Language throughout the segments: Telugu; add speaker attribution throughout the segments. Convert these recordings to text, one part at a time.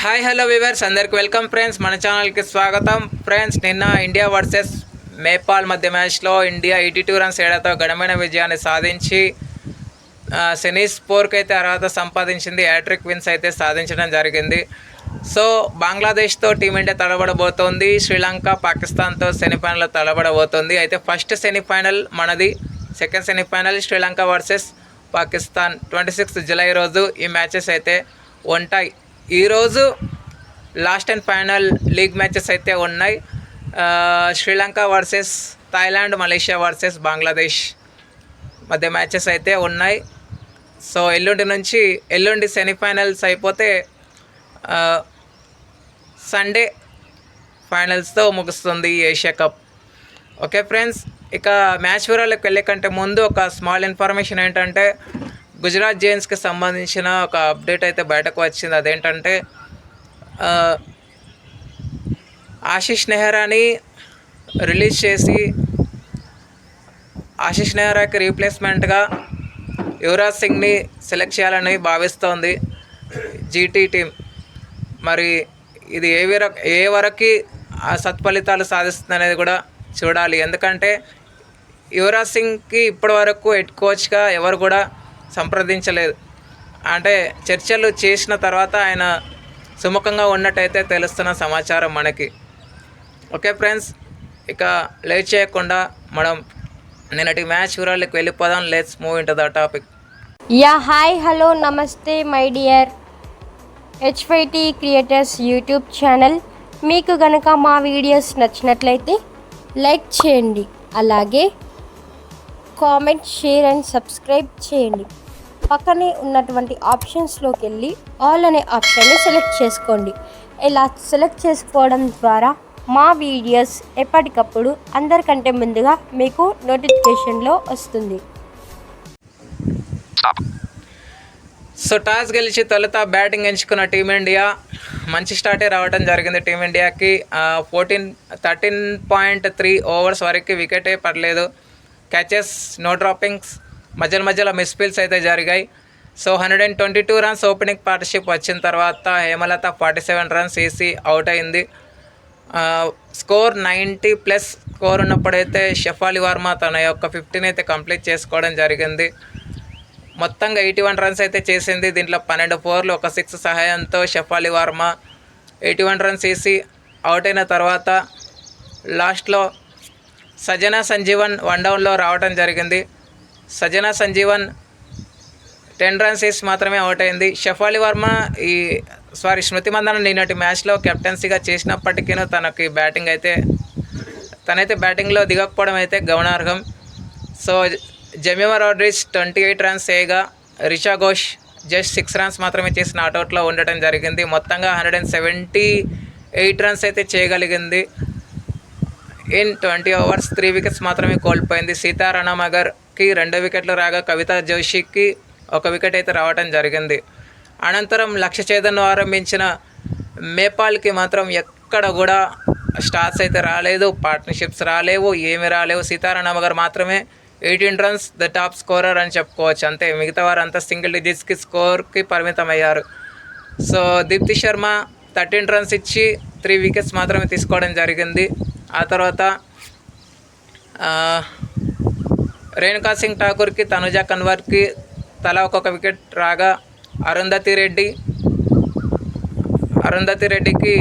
Speaker 1: హాయ్ హలో వివర్స్ అందరికి వెల్కమ్ ఫ్రెండ్స్ మన ఛానల్కి స్వాగతం. ఫ్రెండ్స్ నిన్న ఇండియా వర్సెస్ నేపాల్ మధ్య మ్యాచ్లో ఇండియా ఎయిటీ టూ రన్స్ ఏడాతో ఘనమైన విజయాన్ని సాధించి సెనీస్ స్పోర్కి అయితే అర్హత సంపాదించింది. హ్యాట్రిక్ విన్స్ అయితే సాధించడం జరిగింది. సో బంగ్లాదేశ్తో టీమిండియా తడబడబోతోంది. శ్రీలంక పాకిస్తాన్తో సెమీఫైనల్లో తడబడబోతోంది. అయితే ఫస్ట్ సెమీఫైనల్ మనది. Second semifinal Sri Lanka versus Pakistan twenty sixth July రోజు ఈ మ్యాచెస్ అయితే ఉంటాయి. ఈరోజు last and final league matches అయితే ఉన్నాయి. Sri Lanka versus Thailand Malaysia versus Bangladesh మధ్య మ్యాచెస్ అయితే ఉన్నాయి. సో ఎల్లుండి నుంచి ఎల్లుండి సెమీఫైనల్స్ అయిపోతే సండే ఫైనల్స్తో ముగుస్తుంది ఏషియా కప్. ఓకే ఫ్రెండ్స్ ఇక మ్యాచ్ వివరాలకు వెళ్ళే కంటే ముందు ఒక స్మాల్ ఇన్ఫర్మేషన్ ఏంటంటే గుజరాత్ జైన్స్కి సంబంధించిన ఒక అప్డేట్ అయితే బయటకు వచ్చింది. అదేంటంటే ఆశిష్ నెహ్రాని రిలీజ్ చేసి ఆశిష్ నెహ్రాకి రీప్లేస్మెంట్గా యువరాజ్ సింగ్ని సెలెక్ట్ చేయాలని భావిస్తోంది జీటీ టీం మరి ఇది ఏ వర ఏ వరకు ఆ సత్ఫలితాలు సాధిస్తుంది అనేది కూడా చూడాలి. ఎందుకంటే యువరాజ్ సింగ్కి ఇప్పటి వరకు హెడ్ కోచ్గా ఎవరు కూడా సంప్రదించలేదు. అంటే చర్చలు చేసిన తర్వాత ఆయన సుముఖంగా ఉన్నట్టయితే తెలుస్తున్న సమాచారం మనకి. ఓకే ఫ్రెండ్స్ ఇక లేట్ చేయకుండా మనం నిన్నటి మ్యాచ్ వివరాలకు వెళ్ళిపోదాం. Let's move into the topic
Speaker 2: yeah hi hello నమస్తే my dear HYT creators YouTube channel. మీకు గనక మా వీడియోస్ నచ్చినట్లయితే లైక్ చేయండి. అలాగే కామెంట్ షేర్ అండ్ సబ్స్క్రైబ్ చేయండి. పక్కనే ఉన్నటువంటి ఆప్షన్స్లోకి వెళ్ళి ఆల్ అనే ఆప్షన్ని సెలెక్ట్ చేసుకోండి. ఇలా సెలెక్ట్ చేసుకోవడం ద్వారా మా వీడియోస్ ఎప్పటికప్పుడు అందరికంటే ముందుగా మీకు నోటిఫికేషన్లో వస్తుంది.
Speaker 1: సో టాస్ గెలిచి తొలుత బ్యాటింగ్ ఎంచుకున్న టీమిండియా మంచి స్టార్టే రావడం జరిగింది టీమిండియాకి. Fourteen thirteen point three overs వరకు వికెటే పడలేదు. క్యాచెస్ నో డ్రాపింగ్స్ మధ్యలో మధ్యలో మిస్ఫీల్స్ అయితే జరిగాయి. So hundred and twenty two runs opening partnership వచ్చిన తర్వాత హేమలత ఫార్టీ సెవెన్ రన్స్ వేసి అవుట్ అయింది స్కోర్ నైంటీ ప్లస్ స్కోర్ ఉన్నప్పుడైతే షఫాలి వర్మ తన యొక్క ఫిఫ్టీన్ అయితే కంప్లీట్ చేసుకోవడం జరిగింది. మొత్తంగా ఎయిటీ వన్ రన్స్ అయితే చేసింది. దీంట్లో పన్నెండు ఫోర్లు ఒక సిక్స్ సహాయంతో Shafali Verma eighty one runs వేసి అవుట్ అయిన తర్వాత లాస్ట్లో సజనా సంజీవన్ వన్ డౌన్లో రావడం జరిగింది. సజనా సంజీవన్ టెన్ రన్స్ వేసి మాత్రమే అవుట్ అయింది. షఫాలి వర్మ ఈ సారీ స్మృతి మందన నిన్నటి మ్యాచ్లో కెప్టెన్సీగా చేసినప్పటికీ తనకి బ్యాటింగ్ అయితే తనైతే బ్యాటింగ్లో దిగకపోవడం అయితే గమనార్హం. So Jemimah Rodrigues twenty eight runs వేయగా Richa Ghosh just six runs మాత్రమే చేసి నాట్అవుట్లో ఉండటం జరిగింది. మొత్తంగా hundred and seventy eight runs అయితే చేయగలిగింది. In twenty overs three wickets మాత్రమే కోల్పోయింది. సీతారాణమగర్కి రెండు వికెట్లు రాగా కవిత జోషికి ఒక వికెట్ అయితే రావడం జరిగింది. అనంతరం లక్ష్య ఛేదను ఆరంభించిన మేపాల్కి మాత్రం ఎక్కడ కూడా స్టార్స్ అయితే రాలేదు పార్ట్నర్షిప్స్ రాలేవు ఏమి రాలేవు. సీతారాణమగర్ మాత్రమే eighteen runs the top scorer అని చెప్పుకోవచ్చు. అంతే మిగతా వారంతా సింగిల్ డిజిట్స్కి స్కోర్కి పరిమితం అయ్యారు so Deepti Sharma thirteen runs ఇచ్చి త్రీ వికెట్స్ మాత్రమే తీసుకోవడం జరిగింది. ఆ తర్వాత రేణుకా సింగ్ ఠాకూర్కి తనుజా కన్వర్కి తలా ఒక్కొక్క వికెట్ రాగా అరుంధతి రెడ్డి అరుంధతి రెడ్డికి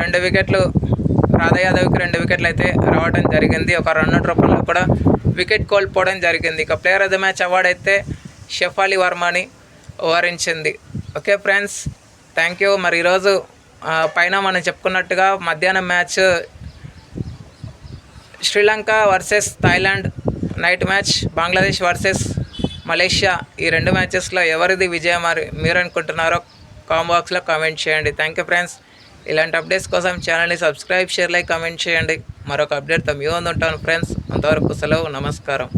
Speaker 1: రెండు వికెట్లు రాధా యాదవ్కి రెండు వికెట్లు అయితే రావడం జరిగింది. ఒక రన్అట్ రూపంలో కూడా వికెట్ కోల్పోవడం జరిగింది. ఇక player of the match award అయితే షెఫాలి వర్మని వివరించింది ఓకే ఫ్రెండ్స్ థ్యాంక్ యూ మరి ఈరోజు పైన మనం చెప్పుకున్నట్టుగా మధ్యాహ్నం match Sri Lanka versus Thailand night match Bangladesh versus Malaysia ఈ రెండు మ్యాచెస్లో ఎవరిది విజయం మరి మీరు అనుకుంటున్నారో కామెంట్ బాక్స్లో కామెంట్ చేయండి. థ్యాంక్ యూ ఫ్రెండ్స్ ఇలాంటి అప్డేట్స్ కోసం ఛానల్ని సబ్స్క్రైబ్ షేర్ లైక్ కామెంట్ చేయండి. మరొక అప్డేట్తో మీ ఉంటాను ఫ్రెండ్స్ అంతవరకు సెలవు నమస్కారం.